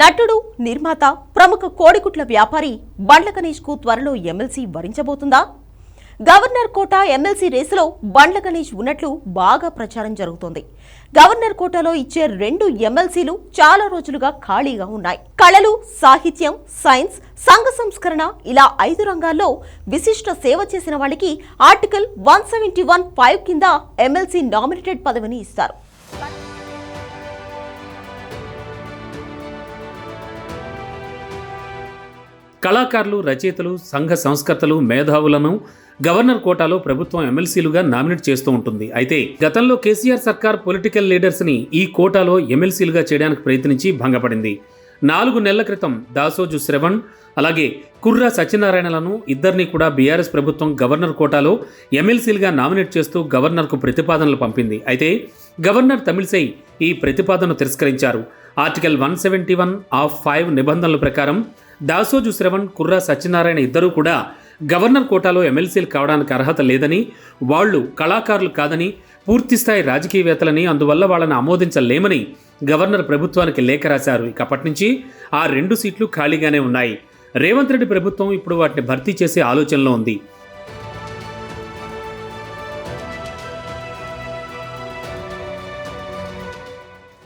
నటుడు నిర్మాత ప్రముఖ కోడిగుట్ల వ్యాపారి బండ్ల గణేష్కు త్వరలో ఎమ్మెల్సీ వరించబోతుందా? గవర్నర్ కోట ఎమ్మెల్సీ రేసులో బండ్ల గణేష్ ఉన్నట్లు బాగా ప్రచారం జరుగుతోంది. గవర్నర్ కోటలో ఇచ్చే రెండు ఎమ్మెల్సీలు చాలా రోజులుగా ఖాళీగా ఉన్నాయి. కళలు సాహిత్యం సైన్స్ సంఘ సంస్కరణ ఇలా ఐదు రంగాల్లో విశిష్ట సేవ చేసిన వాళ్ళకి article one seventy one five కింద ఎమ్మెల్సీ నామినేటెడ్ పదవిని ఇస్తారు. కళాకారులు రచయితలు సంఘ సంస్కర్తలు మేధావులను గవర్నర్ కోటాలో ప్రభుత్వం ఎమ్మెల్సీలుగా నామినేట్ చేస్తూ ఉంటుంది. అయితే గతంలో కేసీఆర్ సర్కార్ పొలిటికల్ లీడర్స్ని ఈ కోటాలో ఎమ్మెల్సీలుగా చేయడానికి ప్రయత్నించి భంగపడింది. నాలుగు నెలల క్రితం దాసోజు శ్రవణ్ అలాగే కుర్రా సత్యనారాయణలను ఇద్దరిని కూడా బీఆర్ఎస్ ప్రభుత్వం గవర్నర్ కోటాలో ఎమ్మెల్సీలుగా నామినేట్ చేస్తూ గవర్నర్కు ప్రతిపాదనలు పంపింది. అయితే గవర్నర్ తమిళసై ఈ ప్రతిపాదనను తిరస్కరించారు. Article one seventy one of five నిబంధనల ప్రకారం దాసోజు శ్రవణ్ కుర్రా సత్యనారాయణ ఇద్దరూ కూడా గవర్నర్ కోటాలో ఎమ్మెల్సీలు కావడానికి అర్హత లేదని వాళ్ళు కళాకారులు కాదని పూర్తిస్థాయి రాజకీయవేత్తలని అందువల్ల వాళ్ళని ఆమోదించలేమని గవర్నర్ ప్రభుత్వానికి లేఖ రాశారు. ఇక అప్పటి నుంచి ఆ రెండు సీట్లు ఖాళీగానే ఉన్నాయి. రేవంత్ రెడ్డి ప్రభుత్వం ఇప్పుడు వాటిని భర్తీ చేసే ఆలోచనలో ఉంది.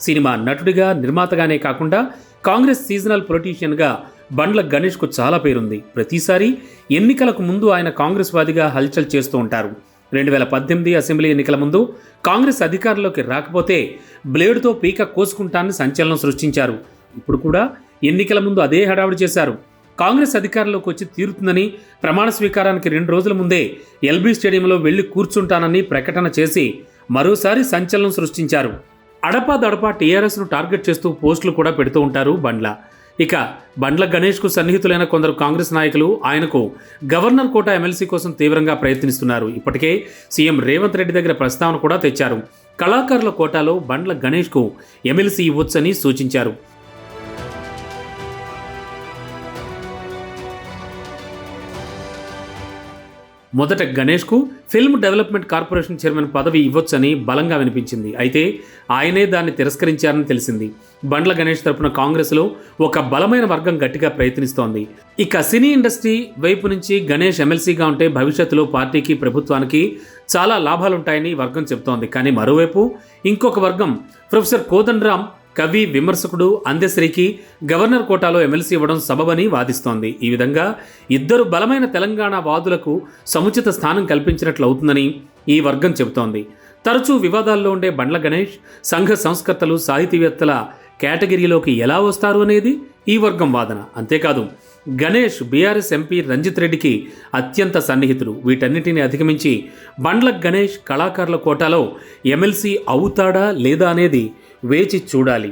సినిమా నటుడిగా నిర్మాతగానే కాకుండా కాంగ్రెస్ సీజనల్ పొలిటీషియన్గా బండ్ల గణేష్కు చాలా పేరుంది. ప్రతిసారి ఎన్నికలకు ముందు ఆయన కాంగ్రెస్ వాదిగా హల్చల్ చేస్తూ ఉంటారు. రెండు వేల పద్దెనిమిది అసెంబ్లీ ఎన్నికల ముందు కాంగ్రెస్ అధికారంలోకి రాకపోతే బ్లేడ్తో పీక కోసుకుంటానని సంచలనం సృష్టించారు. ఇప్పుడు కూడా ఎన్నికల ముందు అదే హడావిడి చేశారు. కాంగ్రెస్ అధికారంలోకి వచ్చి తీరుతుందని ప్రమాణ స్వీకారానికి రెండు రోజుల ముందే ఎల్బీ స్టేడియంలో వెళ్ళి కూర్చుంటానని ప్రకటన చేసి మరోసారి సంచలనం సృష్టించారు. అడపా దడపా టీఆర్ఎస్ను టార్గెట్ చేస్తూ పోస్టులు కూడా పెడుతూ ఉంటారు బండ్ల. ఇక బండ్ల గణేష్కు సన్నిహితులైన కొందరు కాంగ్రెస్ నాయకులు ఆయనకు గవర్నర్ కోట ఎమ్మెల్సీ కోసం తీవ్రంగా ప్రయత్నిస్తున్నారు. ఇప్పటికే సీఎం రేవంత్ రెడ్డి దగ్గర ప్రస్తావన కూడా తెచ్చారు. కళాకారుల కోటాలో బండ్ల గణేష్కు ఎమ్మెల్సీ ఇవ్వొచ్చని సూచించారు. మొదట గణేష్కు ఫిల్మ్ డెవలప్మెంట్ కార్పొరేషన్ చైర్మన్ పదవి ఇవ్వొచ్చని బలంగా వినిపించింది. అయితే ఆయనే దాన్ని తిరస్కరించారని తెలిసింది. బండ్ల గణేష్ తరపున కాంగ్రెస్లో ఒక బలమైన వర్గం గట్టిగా ప్రయత్నిస్తోంది. ఇక సినీ ఇండస్ట్రీ వైపు నుంచి గణేష్ ఎమ్మెల్సీగా ఉంటే భవిష్యత్తులో పార్టీకి ప్రభుత్వానికి చాలా లాభాలుంటాయని వర్గం చెబుతోంది. కానీ మరోవైపు ఇంకొక వర్గం ప్రొఫెసర్ కోదండరామ్ కవి విమర్శకుడు అందశ్రీకి గవర్నర్ కోటాలో ఎమ్మెల్సీ ఇవ్వడం సబబని వాదిస్తోంది. ఈ విధంగా ఇద్దరు బలమైన తెలంగాణ వాదులకు సముచిత స్థానం కల్పించినట్లు అవుతుందని ఈ వర్గం చెబుతోంది. తరచూ వివాదాల్లో ఉండే బండ్ల గణేష్ సంఘ సంస్కర్తలు సాహితీవేత్తల కేటగిరీలోకి ఎలా వస్తారు అనేది ఈ వర్గం వాదన. అంతేకాదు గణేష్ బీఆర్ఎస్ ఎంపీ రంజిత్ రెడ్డికి అత్యంత సన్నిహితులు. వీటన్నిటిని అధిగమించి బండ్ల గణేష్ కళాకారుల కోటాలో ఎమ్మెల్సీ అవుతాడా లేదా అనేది వేచి చూడాలి.